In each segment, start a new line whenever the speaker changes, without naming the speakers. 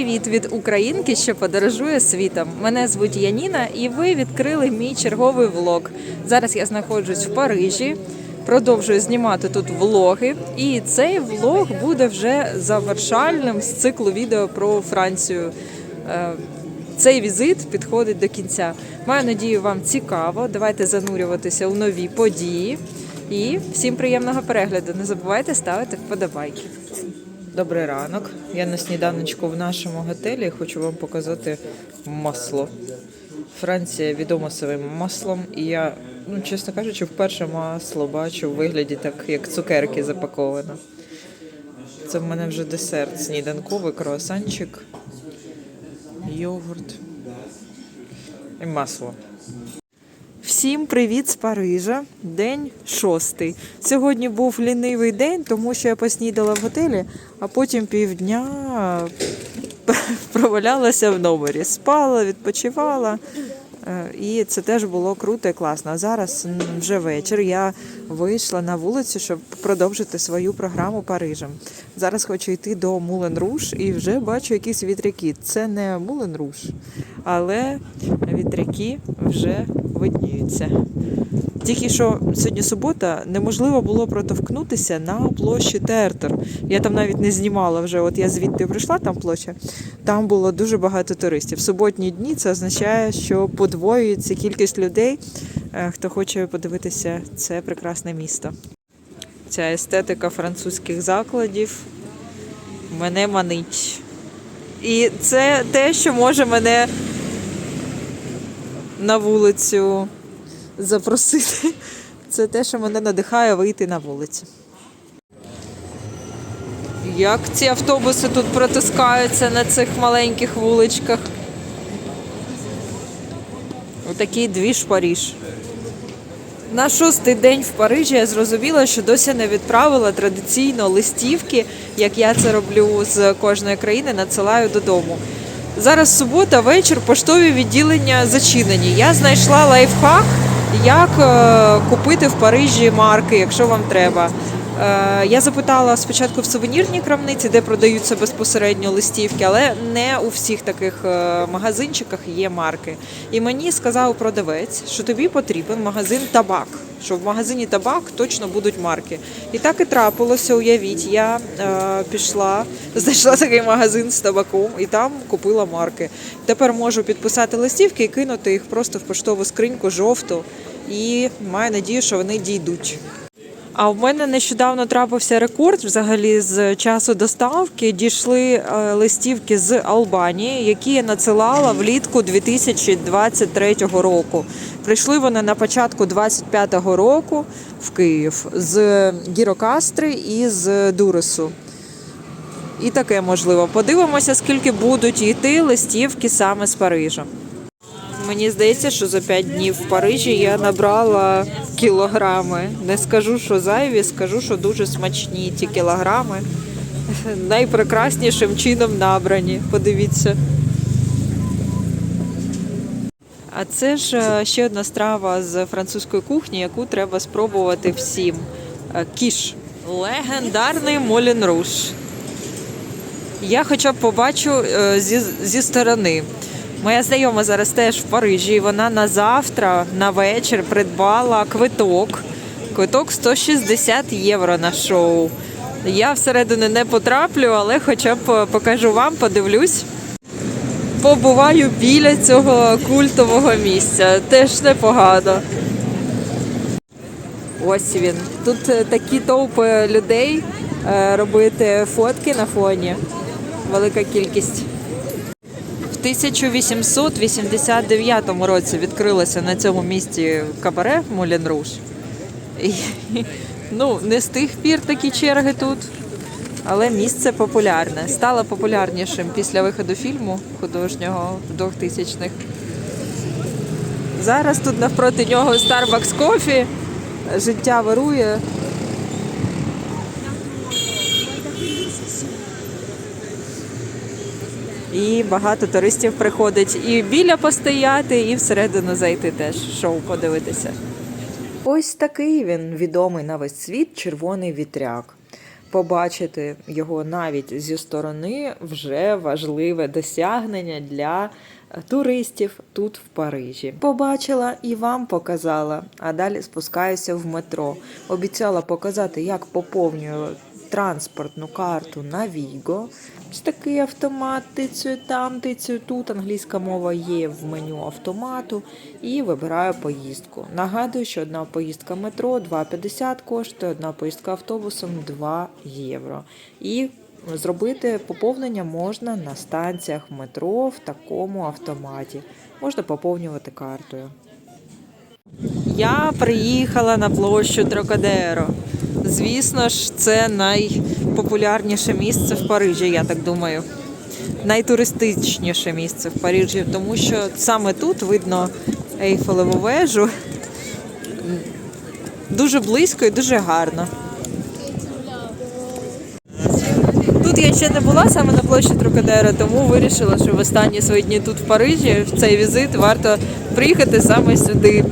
привіт від українки, що подорожує світом. Мене звуть Яніна, і ви відкрили мій черговий влог. Зараз я знаходжусь в Парижі. Продовжую знімати тут влоги, і цей влог буде вже завершальним з циклу відео про Францію. Е, Цей візит підходить до кінця. Маю надію, вам цікаво. Давайте занурюватися у нові події. І всім приємного перегляду. Не забувайте ставити вподобайки. Добрий ранок. Я на сніданочку в нашому готелі хочу вам показати масло. Франція відома своїм маслом, і я, ну чесно кажучи, вперше масло бачу в вигляді так, як цукерки запаковано. Це в мене вже десерт сніданковий, круасанчик, йогурт і масло. Всім привіт з Парижа. День шостий. Сьогодні був лінивий день, тому що я поснідала в готелі, а потім півдня провалялася в номері. Спала, відпочивала. Е, І це теж було круто і класно. А зараз вже вечір. Я вийшла на вулицю, щоб продовжити свою програму Парижем. Зараз хочу йти до Мулен Руш і вже бачу якісь вітряки. Це не Мулен Руш, але вітряки вже видніються. Тільки що сьогодні субота неможливо було протовкнутися на площі Тертер. Я там навіть не знімала вже. От я звідти прийшла, там площа. Там було дуже багато туристів. В суботні дні це означає, що подвоюється кількість людей, е, хто хоче подивитися це прекрасне місто. Ця естетика французьких закладів мене манить. І це те, що може мене на вулицю запросити. Це те, що мене надихає вийти на вулицю. Як ці автобуси тут протискаються на цих маленьких вуличках? Отакий двіж Паріж. На шостий день в Парижі я зрозуміла, що досі не відправила традиційно листівки, як я це роблю з кожної країни, надсилаю додому. Зараз субота, вечір, поштові відділення зачинені. Я знайшла лайфхак, як е, купити в Парижі марки, якщо вам треба. Е, Я запитала спочатку в сувенірній крамниці, де продаються безпосередньо листівки, але не у всіх таких е, магазинчиках є марки. І мені сказав продавець, що тобі потрібен магазин табак. Що в магазині табак точно будуть марки. І так і трапилося. Уявіть, я е, пішла, знайшла такий магазин з табаком і там купила марки. Тепер можу підписати листівки і кинути їх просто в поштову скриньку жовту. І маю надію, що вони дійдуть. А в мене нещодавно трапився рекорд взагалі з часу доставки. Дійшли е, листівки з Албанії, які я надсилала влітку 2023 року. Прийшли вони на початку 25-го року в Київ з Гірокастри і з Дурису. І таке можливо. Подивимося, скільки будуть йти листівки саме з Парижа. Мені здається, що за 5 днів в Парижі я набрала кілограми. Не скажу, що зайві, скажу, що дуже смачні ті кілограми. Найпрекраснішим чином набрані. Подивіться. А це ж е, ще одна страва з французької кухні, яку треба спробувати всім. Е, Кіш. Легендарний Молін Руш. Я хоча б побачу е, зі, зі сторони. Моя знайома зараз теж в Парижі. Вона на завтра, на вечір придбала квиток. Квиток 160 євро на шоу. Я всередину не потраплю, але хоча б покажу вам, подивлюсь. Побуваю біля цього культового місця. Теж непогано. Ось він. Тут е, такі товпи людей е, робити фотки на фоні. Велика кількість. В 1889 році відкрилося на цьому місці кабаре Мулін Руш. І, ну, не з тих пір такі черги тут, але місце популярне. Стало популярнішим після виходу фільму художнього в 2000-х. Зараз тут навпроти нього Starbucks Coffee. Життя вирує. І багато туристів приходить і біля постояти, і всередину зайти теж шоу подивитися. Ось такий він відомий на весь світ червоний вітряк. побачити його навіть зі сторони вже важливе досягнення для туристів тут в Парижі. Побачила і вам показала, а далі спускаюся в метро. Обіцяла показати, як поповнюю транспортну карту на Віго. Ось такий автомат, тицюю там, тицюю тут. Англійська мова є в меню автомату і вибираю поїздку. Нагадую, що одна поїздка метро 2,50 коштує, одна поїздка автобусом 2 євро. І зробити поповнення можна на станціях метро в такому автоматі. Можна поповнювати картою. Я приїхала на площу Трокадеро. Звісно ж, це найпопулярніше місце в Парижі, я так думаю. Найтуристичніше місце в Парижі, тому що саме тут видно Ейфелеву вежу. Дуже близько і дуже гарно. Тут я ще не була саме на площі Трокадеро, тому вирішила, що в останні свої дні тут в Парижі в цей візит варто приїхати саме сюди.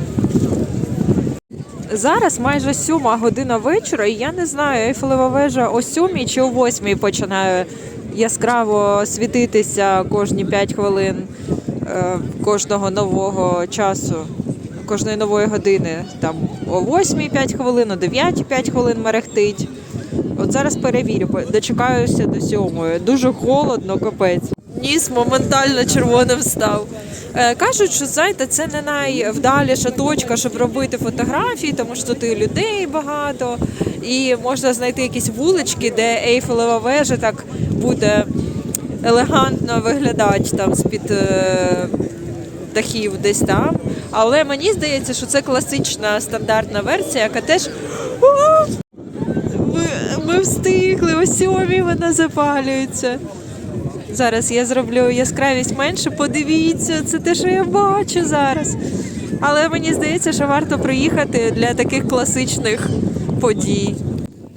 Зараз майже сьома година вечора, і я не знаю, Ейфелева вежа о сьомій чи о восьмій починає яскраво світитися кожні 5 хвилин е, кожного нового часу, кожної нової години. Там о 8 5 хвилин, о 9 5 хвилин мерехтить. От зараз перевірю, дочекаюся до сьомої. Дуже холодно, капець. Ніс моментально червоним став. Е, кажуть, що знаєте, це не найвдаліша точка, щоб робити фотографії, тому що тут і людей багато, і можна знайти якісь вулички, де Ейфелева вежа так буде елегантно виглядати там з-під е, дахів десь там. Але мені здається, що це класична стандартна версія, яка теж. Ми, ми встигли, о сьомій вона запалюється. Зараз я зроблю яскравість менше. Подивіться, це те, що я бачу зараз. Але мені здається, що варто приїхати для таких класичних подій.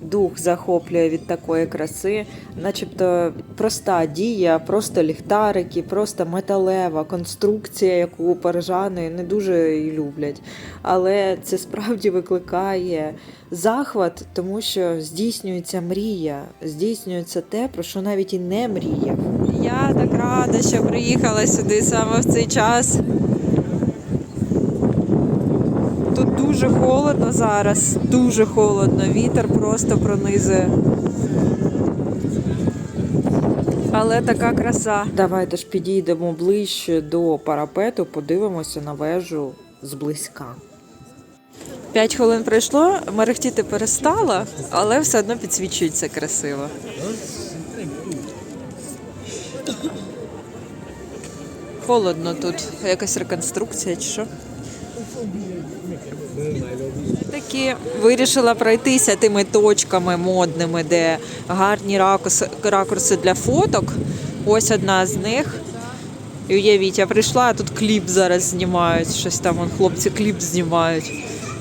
Дух захоплює від такої краси, начебто проста дія, просто ліхтарики, просто металева конструкція, яку парижани не дуже і люблять. Але це справді викликає захват, тому що здійснюється мрія, здійснюється те, про що навіть і не мріяв. Я так рада, що приїхала сюди саме в цей час. Тут дуже холодно зараз, дуже холодно, вітер просто пронизує. Але така краса. Давайте ж підійдемо ближче до парапету, подивимося на вежу зблизька. П'ять хвилин пройшло, мерехтіти перестала, але все одно підсвічується красиво. Холодно тут, якась реконструкція чи що. Такі вирішила пройтися тими точками модними, де гарні ракурси, ракурси для фоток. Ось одна з них. І уявіть, я прийшла, а тут кліп зараз знімають. Щось там вон, хлопці кліп знімають.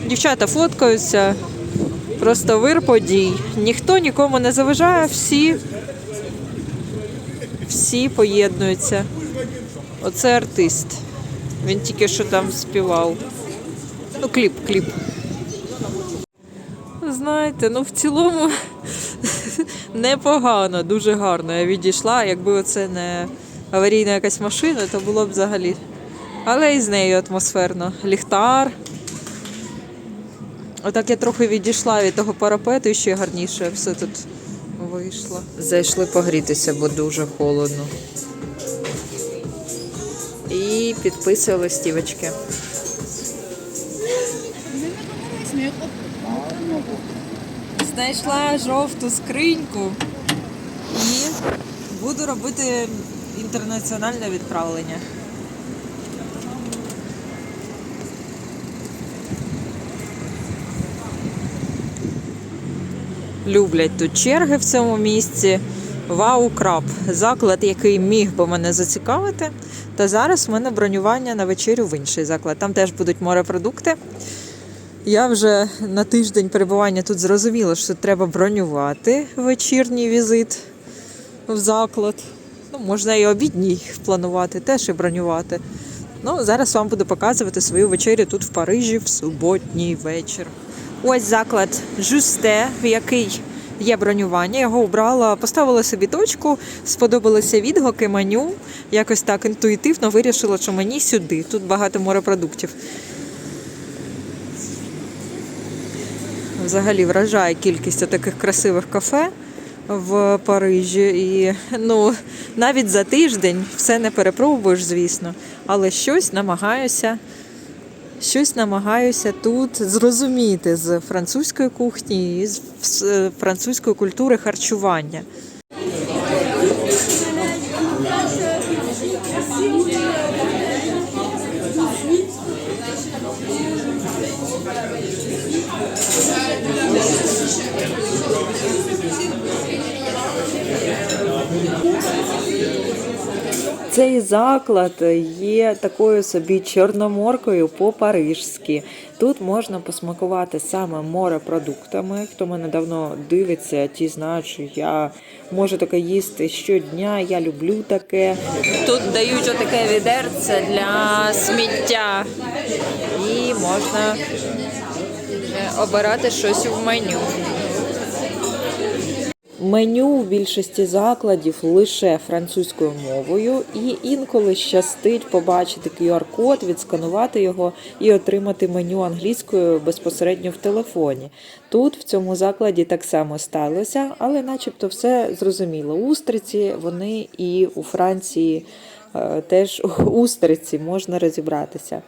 Дівчата фоткаються. Просто вир подій. Ніхто нікому не заважає, всі, всі поєднуються. Оце артист. Він тільки що там співав. Ну, кліп, кліп. Знаєте, ну в цілому непогано, дуже гарно. Я відійшла. Якби оце не аварійна якась машина, то було б взагалі. Але і з нею атмосферно. Ліхтар. Отак я трохи відійшла від того парапету і ще гарніше все тут вийшло. Зайшли погрітися, бо дуже холодно. І підписую листівочки. Знайшла жовту скриньку і буду робити інтернаціональне відправлення. Люблять тут черги в цьому місці. Вау, краб. Заклад, який міг би мене зацікавити. Та зараз в мене бронювання на вечерю в інший заклад. Там теж будуть морепродукти. Я вже на тиждень перебування тут зрозуміла, що треба бронювати вечірній візит в заклад. Ну, можна і обідній планувати, теж і бронювати. Ну, зараз вам буду показувати свою вечерю тут в Парижі в суботній вечір. Ось заклад Жусте, в який є бронювання. Його обрала, поставила собі точку, сподобалися відгуки, меню. Якось так інтуїтивно вирішила, що мені сюди. Тут багато морепродуктів. Взагалі вражає кількість таких красивих кафе в Парижі. І ну, навіть за тиждень все не перепробуєш, звісно. Але щось намагаюся, щось намагаюся тут зрозуміти з французької кухні і з з французької культури харчування. Цей заклад є такою собі чорноморкою по-парижськи. Тут можна посмакувати саме морепродуктами. Хто мене давно дивиться, ті знають, що я можу таке їсти щодня. Я люблю таке. Тут дають отаке відерце для сміття, і можна обирати щось в меню. Меню в більшості закладів лише французькою мовою, і інколи щастить побачити QR-код, відсканувати його і отримати меню англійською безпосередньо в телефоні. Тут в цьому закладі так само сталося, але начебто все зрозуміло. Устриці вони і у Франції е, теж устриці можна розібратися.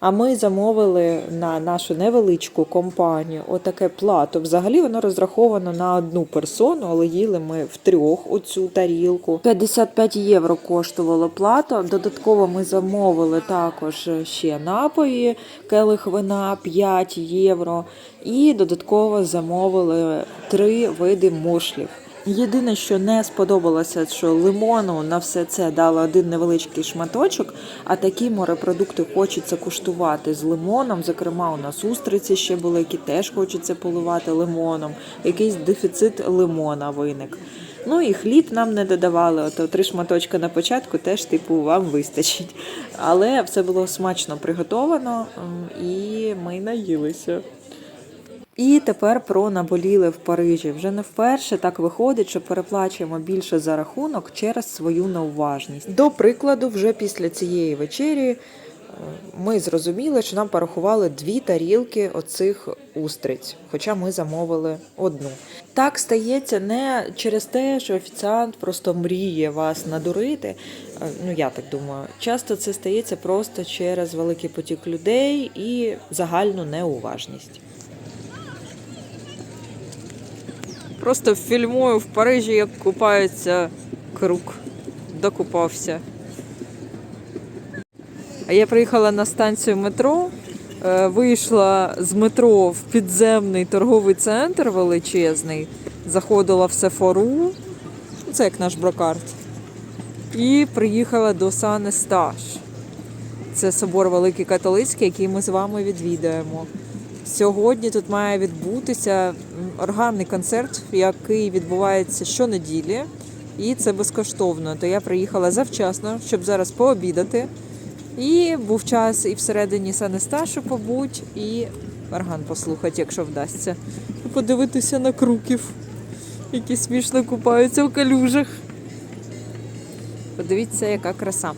А ми замовили на нашу невеличку компанію отаке плато. Взагалі воно розраховано на одну персону, але їли ми втрьох оцю тарілку. 55 євро коштувало плато. Додатково ми замовили також ще напої, келих вина 5 євро. І додатково замовили три види мушлів. Єдине, що не сподобалося, що лимону на все це дали один невеличкий шматочок, а такі морепродукти хочеться куштувати з лимоном. Зокрема, у нас устриці ще були, які теж хочеться поливати лимоном. Якийсь дефіцит лимона виник. Ну і хліб нам не додавали. Ото три шматочка на початку теж типу вам вистачить. Але все було смачно приготовано, і ми наїлися. І тепер про наболіле в Парижі. Вже не вперше так виходить, що переплачуємо більше за рахунок через свою неуважність. До прикладу, вже після цієї вечері е, ми зрозуміли, що нам порахували дві тарілки оцих устриць, хоча ми замовили одну. Так стається не через те, що офіціант просто мріє вас надурити. е, Ну я так думаю. Часто це стається просто через великий потік людей і загальну неуважність. Просто фільмую в Парижі, як купається круг. Докупався. А я приїхала на станцію метро, е, вийшла з метро в підземний торговий центр величезний, заходила в Сефору, це як наш брокарт, і приїхала до Сан-Есташ. Це собор Великий Католицький, який ми з вами відвідаємо. Сьогодні тут має відбутися органний концерт, який відбувається щонеділі, і це безкоштовно. То я приїхала завчасно, щоб зараз пообідати. І був час і всередині Санесташу побудь, і орган послухати, якщо вдасться. І подивитися на круків, які смішно купаються в калюжах. Подивіться, яка краса.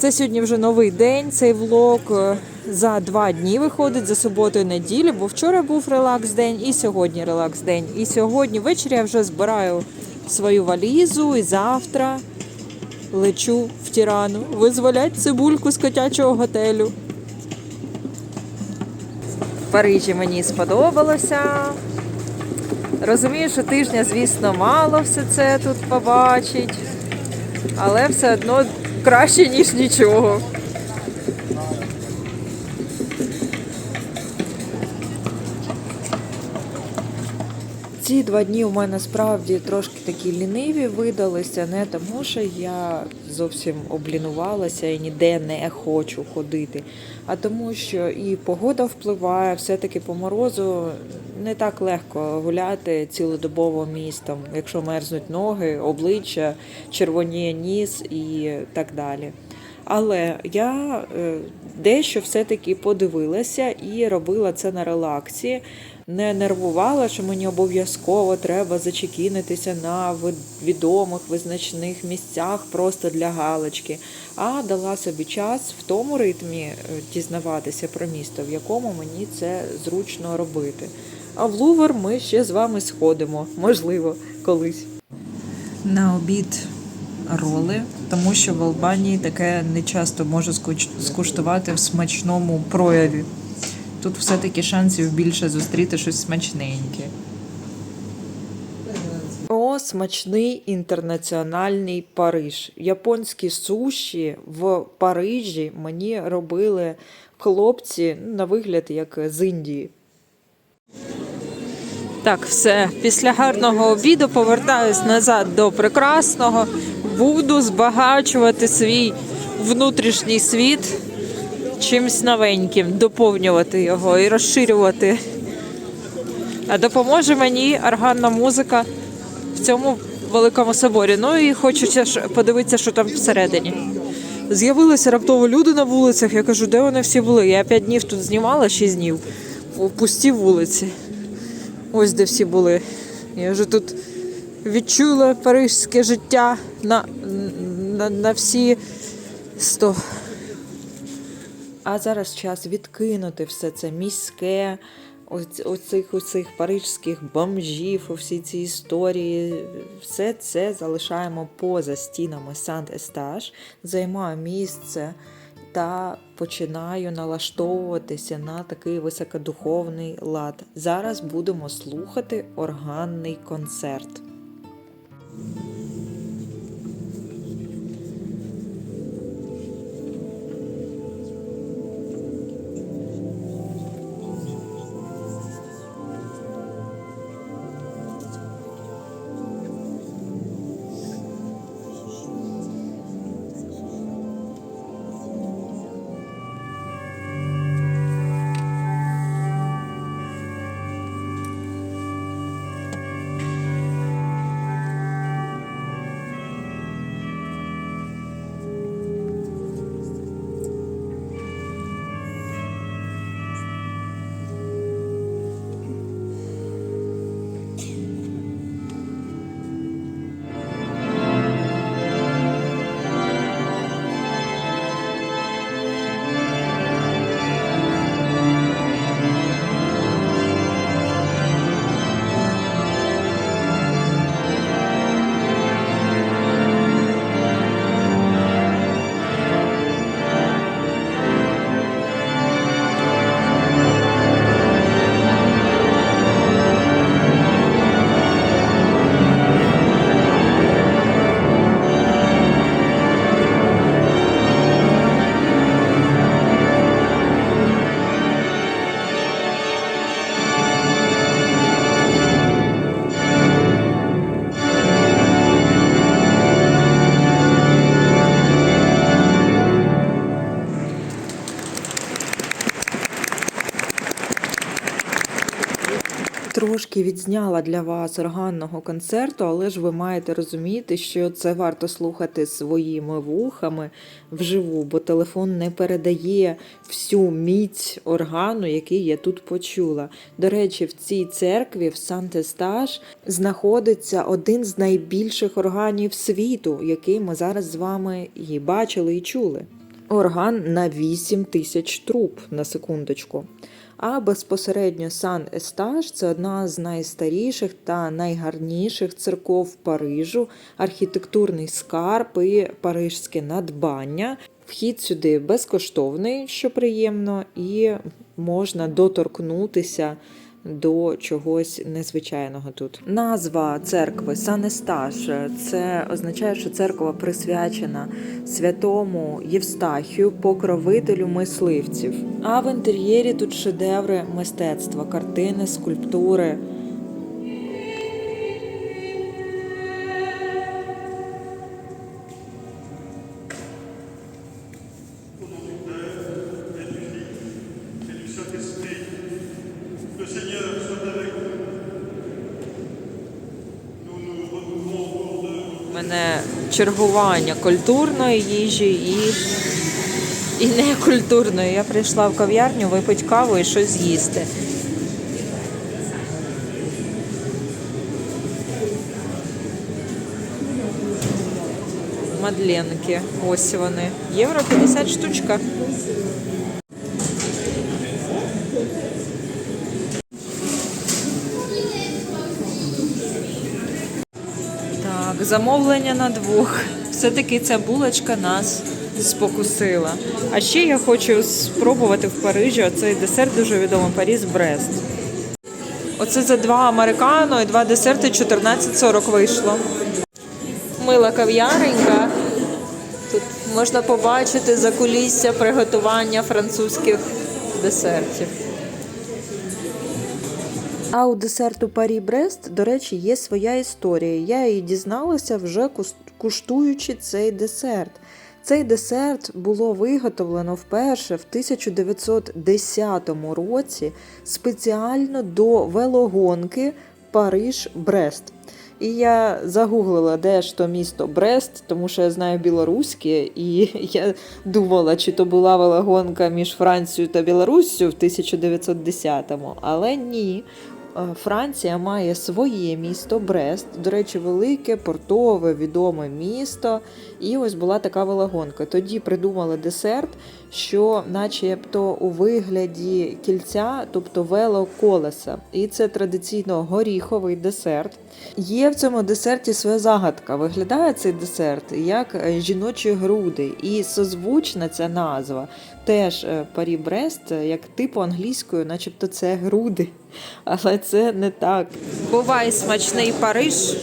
Це сьогодні вже новий день. Цей влог е, за два дні виходить за суботу і неділю, бо вчора був релакс день і сьогодні релакс день. І сьогодні ввечері я вже збираю свою валізу і завтра лечу в Тірану. Визволять цибульку з котячого готелю. В Парижі мені сподобалося. Розумію, що тижня, звісно, мало все це тут побачить, але все одно краще, ніж нічого. Ці два дні у мене справді трошки такі ліниві видалися, не тому, що я зовсім облінувалася і ніде не хочу ходити, а тому, що і погода впливає, все-таки по морозу не так легко гуляти цілодобово містом, якщо мерзнуть ноги, обличчя, червоніє ніс і так далі. Але я е, дещо все-таки подивилася і робила це на релаксі. Не нервувала, що мені обов'язково треба зачекінитися на відомих визначних місцях просто для галочки, а дала собі час в тому ритмі е, дізнаватися про місто, в якому мені це зручно робити. А в Лувр ми ще з вами сходимо, можливо, колись. На обід роли, тому що в Албанії таке не часто можу скуштувати в смачному прояві. Тут все-таки шансів більше зустріти щось смачненьке. О, смачний інтернаціональний Париж. Японські суші в Парижі мені робили хлопці ну, на вигляд як з Індії. Так, все. Після гарного обіду повертаюсь назад до прекрасного. Буду збагачувати свій внутрішній світ чимсь новеньким, доповнювати його і розширювати. А допоможе мені органна музика в цьому великому соборі. Ну і хочеться подивитися, що там всередині. З'явилися раптово люди на вулицях. Я кажу, де вони всі були? Я п'ять днів тут знімала, шість днів. У пусті вулиці. Ось де всі були. Я вже тут відчула парижське життя на, на, на всі сто. А зараз час відкинути все це міське, оцих оцих парижських бомжів, всі ці історії. Все це залишаємо поза стінами Сант-Естаж, займаю місце та починаю налаштовуватися на такий високодуховний лад. Зараз будемо слухати органний концерт. Трошки відзняла для вас органного концерту, але ж ви маєте розуміти, що це варто слухати своїми вухами вживу, бо телефон не передає всю міць органу, який я тут почула. До речі, в цій церкві в Сант-Естаж знаходиться один з найбільших органів світу, який ми зараз з вами і бачили, і чули. Орган на 8 тисяч труб на секундочку. А безпосередньо Сан Естаж це одна з найстаріших та найгарніших церков Парижу, архітектурний скарб і парижське надбання. Вхід сюди безкоштовний, що приємно, і можна доторкнутися до чогось незвичайного тут. Назва церкви Санестаж це означає, що церква присвячена святому Євстахію, покровителю мисливців. А в інтер'єрі тут шедеври мистецтва, картини, скульптури. мене чергування культурної їжі і і некультурної. Я прийшла в кав'ярню випити каву і щось з'їсти. Мадленки. Ось вони. Євро 50 штучка. Замовлення на двох. Все-таки ця булочка нас спокусила. А ще я хочу спробувати в Парижі оцей десерт дуже відомий Паріс Брест. Оце за два американо і два десерти 14,40 вийшло. Мила кав'яренька. Тут можна побачити закулісся приготування французьких десертів. А у десерту Парі Брест, до речі, є своя історія. Я її дізналася вже куштуючи цей десерт. Цей десерт було виготовлено вперше в 1910 році спеціально до велогонки Париж-Брест. І я загуглила, де ж то місто Брест, тому що я знаю білоруське, і я думала, чи то була велогонка між Францією та Білоруссю в 1910-му, але ні. Е, Франція має своє місто Брест, до речі, велике, портове, відоме місто. І ось була така велогонка. Тоді придумали десерт, що, начебто, у вигляді кільця, тобто велоколеса. І це традиційно горіховий десерт. Є в цьому десерті своя загадка. Виглядає цей десерт як е, жіночі груди, і созвучна ця назва. Теж Парі Брест, е, як типу англійською, начебто це груди. Але це не так. Бувай смачний Париж.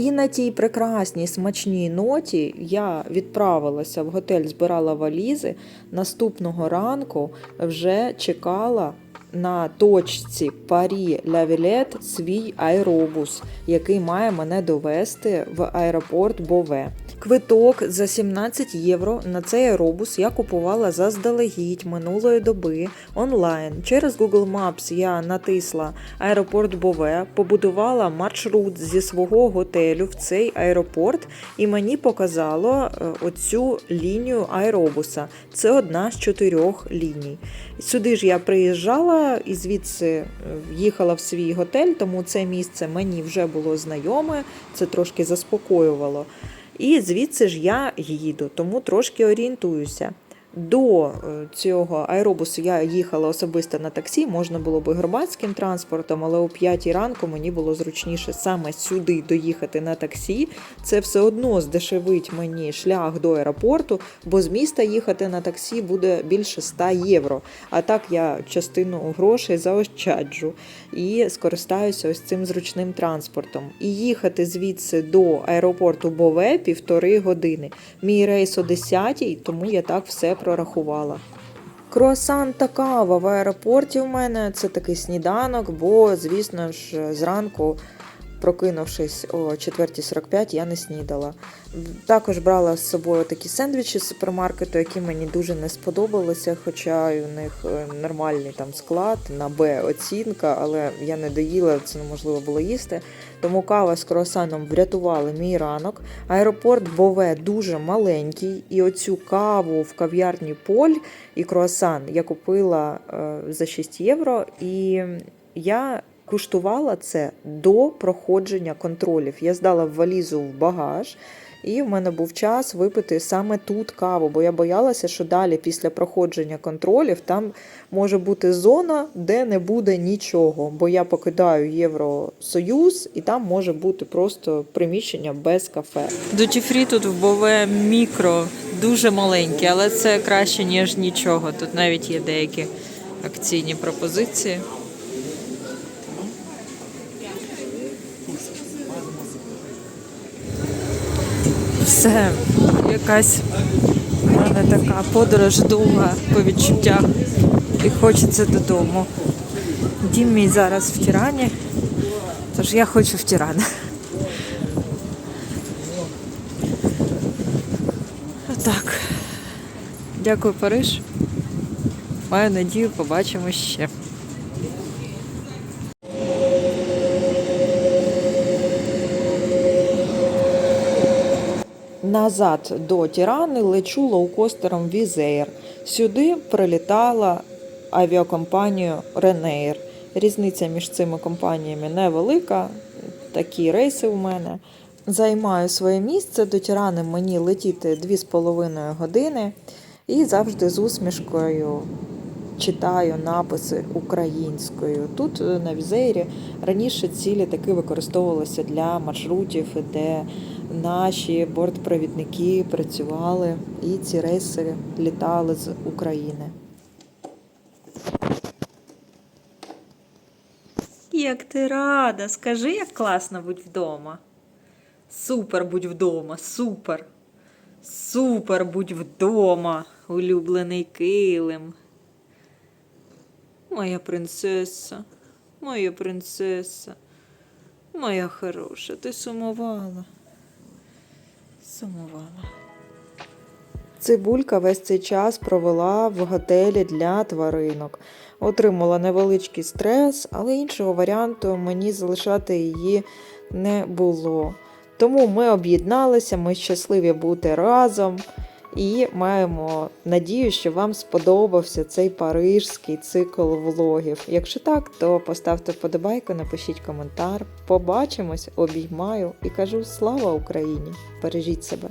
І на тій прекрасній смачній ноті я відправилася в готель, збирала валізи. Наступного ранку вже чекала на точці Парі Лявілет свій аеробус, який має мене довести в аеропорт Бове. Квиток за 17 євро на цей аеробус я купувала заздалегідь минулої доби онлайн. Через Google Maps я натисла аеропорт Бове, побудувала маршрут зі свого готелю в цей аеропорт, і мені показало е, оцю лінію аеробуса. Це одна з чотирьох ліній. Сюди ж я приїжджала і звідси е, їхала в свій готель, тому це місце мені вже було знайоме, це трошки заспокоювало. І звідси ж я їду, тому трошки орієнтуюся. До е, цього аеробусу я їхала особисто на таксі, можна було би громадським транспортом, але о 5 ранку мені було зручніше саме сюди доїхати на таксі. Це все одно здешевить мені шлях до аеропорту, бо з міста їхати на таксі буде більше 100 євро. А так я частину грошей заощаджу і скористаюся ось цим зручним транспортом. І їхати звідси до аеропорту Бове півтори години. Мій рейс о 10 тому я так все прорахувала. Круасан та кава в аеропорті в мене це такий сніданок, бо, звісно ж, зранку, прокинувшись о 4.45, я не снідала. Також брала з собою такі сендвічі з супермаркету, які мені дуже не сподобалися, хоча у них е, нормальний там склад на Б оцінка, але я не доїла, це неможливо було їсти. Тому кава з круасаном врятували мій ранок. Аеропорт Бове дуже маленький, і оцю каву в кав'ярні Поль і круасан я купила е, за 6 євро. І я куштувала це до проходження контролів. Я здала валізу в багаж. І в мене був час випити саме тут каву, бо я боялася, що далі, після проходження контролів, там може бути зона, де не буде нічого. Бо я покидаю Євросоюз, і там може бути просто приміщення без кафе. Дутіфрі тут в Бове мікро, дуже маленькі, але це краще, ніж нічого. Тут навіть є деякі акційні пропозиції. Все, якась в мене така подорож довга по відчуттях. І хочеться додому. Дім мій зараз в Тірані, тож я хочу в Тіран. Так. Дякую, Париж. Маю надію, побачимо ще. Назад до Тірани лечу лоукостером Візеєр. Сюди прилітала авіакомпанія Ренеєр. Різниця між цими компаніями невелика. Такі рейси у мене. Займаю своє місце, до Тірани мені летіти 2,5 години і завжди з усмішкою читаю написи українською. Тут на візейрі раніше ці літаки використовувалися для маршрутів, де наші бортпровідники працювали і ці рейси літали з України. Як ти рада, скажи, як класно будь вдома. Супер будь вдома, супер. Супер будь вдома, улюблений килим. Моя принцеса, моя принцеса, моя хороша, ти сумувала. Сумувала. Цибулька весь цей час провела в готелі для тваринок. Отримала невеличкий стрес, але іншого варіанту мені залишати її не було. Тому ми об'єдналися, ми щасливі бути разом і маємо надію, що вам сподобався цей парижський цикл влогів. Якщо так, то поставте вподобайку, напишіть коментар. Побачимось, обіймаю і кажу слава Україні! Бережіть себе!